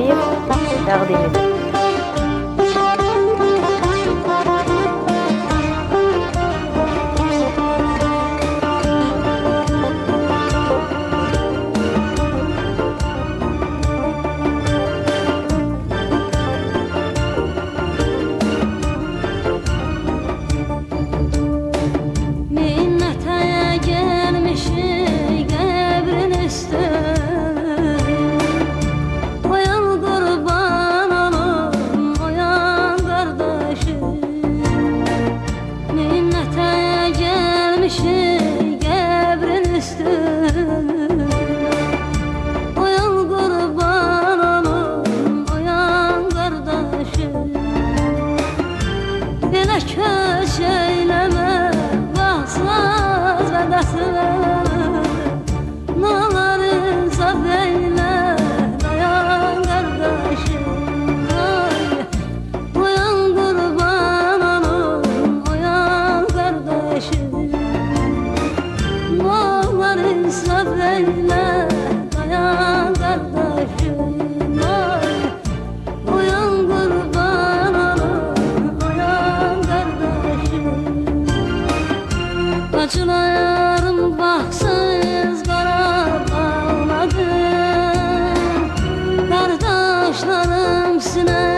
livre. Sana köş eyleme Vahsız vedası ver Acılarım baksız bana bağladı Kardeşlerim sinem